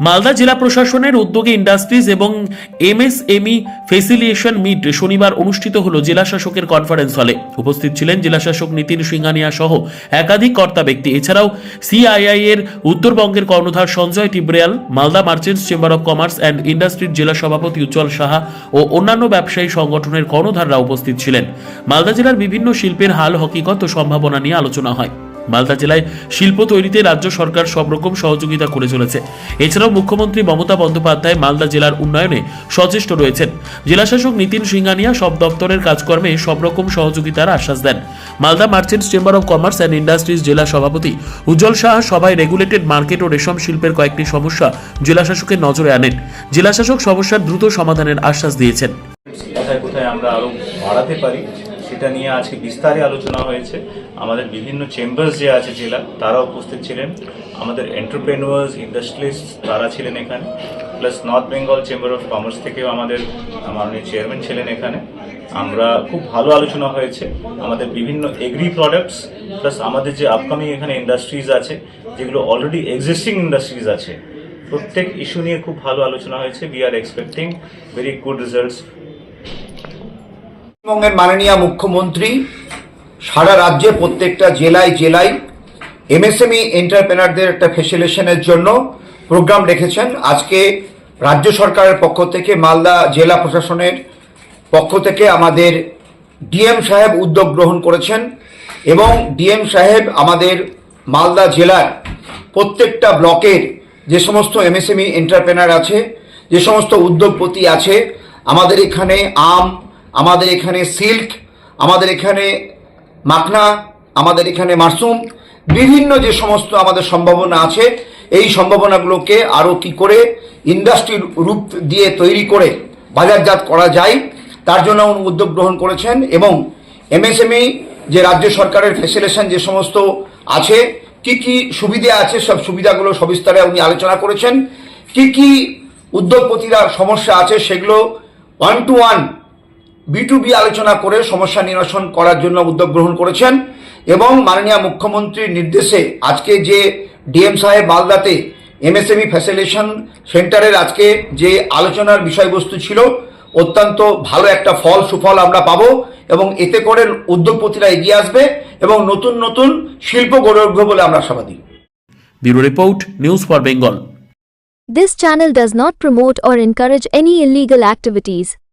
মালদা জেলা প্রশাসনের উদ্যোগে ইন্ডাস্ট্রিজ এবং এমএসএমই ফেসিলিয়েশন মিট শনিবার অনুষ্ঠিত হল জেলা শাসকের কনফারেন্স হলে। উপস্থিত ছিলেন জেলা শাসক নীতিন সিংহানিয়া সহ একাধিক কর্তা ব্যক্তি। এছাড়াও সিআইআই এর উত্তরবঙ্গের কর্ণধার Sanjay Tibrewal, Malda merchants chamber of commerce and ইন্ডাস্ট্রির জেলা সভাপতি উজ্জ্বল সাহা ও অন্যান্য ব্যবসায়ী সংগঠনের কর্ণধাররা উপস্থিত ছিলেন। মালদা জেলার বিভিন্ন শিল্পের হাল, হকিকত ও সম্ভাবনা নিয়ে আলোচনা হয়। মালদা জেলায় শিল্প তৈরিতে রাজ্য সরকার সব রকম সহযোগিতা করে চলেছে। এছাড়াও মুখ্যমন্ত্রী মমতা বন্দ্যোপাধ্যায় মালদা জেলার উন্নয়নে সচেষ্ট রয়েছেন। জেলাশাসক নীতিন সিংহানিয়া সব দপ্তরের কাজকর্মে সব রকম সহযোগিতার আশ্বাস দেন। Malda merchants chamber of commerce and industries জেলা সভাপতি উজ্জ্বল শাহ সভায় রেগুলেটেড মার্কেট ও রেশম শিল্পের কয়েকটি সমস্যা জেলাশাসকের নজরে আনেন। জেলাশাসক সমস্যার দ্রুত সমাধানের আশ্বাস দিয়েছেন। কোথায় কোথায় আমরা আরও বাড়াতে পারি সেটা নিয়ে আজকে বিস্তারে আলোচনা হয়েছে। আমাদের বিভিন্ন চেম্বার্স যে আছে জেলা তারা উপস্থিত ছিলেন। আমাদের এন্টারপ্রেনুয়ার্স ইন্ডাস্ট্রিস্ট তারা ছিলেন এখানে। Plus north Bengal chamber of commerce থেকেও আমাদের মাননীয় চেয়ারম্যান ছিলেন এখানে। আমরা খুব ভালো আলোচনা হয়েছে। আমাদের বিভিন্ন এগ্রি প্রোডাক্টস প্লাস আমাদের যে আপকামিং এখানে ইন্ডাস্ট্রিজ আছে, যেগুলো অলরেডি এক্সিস্টিং ইন্ডাস্ট্রিজ আছে। প্রত্যেক ইস্যু নিয়ে খুব ভালো আলোচনা হয়েছে। We are expecting very good results পশ্চিমবঙ্গের মাননীয় মুখ্যমন্ত্রী, সারা রাজ্যে প্রত্যেকটা জেলায় জেলায় এমএসএমই এন্টারপ্রেনারদের একটা ফেসিলেশনের জন্য প্রোগ্রাম রেখেছেন। আজকে রাজ্য সরকারের পক্ষ থেকে, মালদা জেলা প্রশাসনের পক্ষ থেকে আমাদের ডিএম সাহেব উদ্যোগ গ্রহণ করেছেন এবং ডিএম সাহেব আমাদের মালদা জেলার প্রত্যেকটা ব্লকের যে সমস্ত এমএসএমই এন্টারপ্রেনার আছে, যে সমস্ত উদ্যোগপতি আছে, আমাদের এখানে আম আমাদের এখানে সিল্ক, আমাদের এখানে মাখনা, আমাদের এখানে মাশরুম, বিভিন্ন যে সমস্ত আমাদের সম্ভাবনা আছে, এই সম্ভাবনাগুলোকে আরও কি করে ইন্ডাস্ট্রির রূপ দিয়ে তৈরি করে বাজারজাত করা যায়, তার জন্য উনি উদ্যোগ গ্রহণ করেছেন এবং এমএসএমই যে রাজ্য সরকারের ফেসিলেশন যে সমস্ত আছে, কি কি সুবিধা আছে, সব সুবিধাগুলো সবিস্তারে উনি আলোচনা করেছেন। কি কি উদ্যোগপতিরা সমস্যা আছে, সেগুলো one to one B to B আলোচনা করে সমস্যা নিরসন করার জন্য উদ্যোগ গ্রহণ করেছেন এবং মাননীয় মুখ্যমন্ত্রীর নির্দেশে আজকে যে ডিএম সাহেব মালদাতে এমএসএমই ফ্যাসিলেশন সেন্টারের আজকে যে আলোচনার বিষয়বস্তু ছিল অত্যন্ত ভালো একটা ফল সুফল আমরা পাবো এবং এতে করে উদ্যোগপতিরা এগিয়ে আসবে এবং নতুন নতুন শিল্প গড়ে উঠবে বলে আমরা আশাবাদী bureau report news for Bengal This channel does not promote or encourage any illegal activities.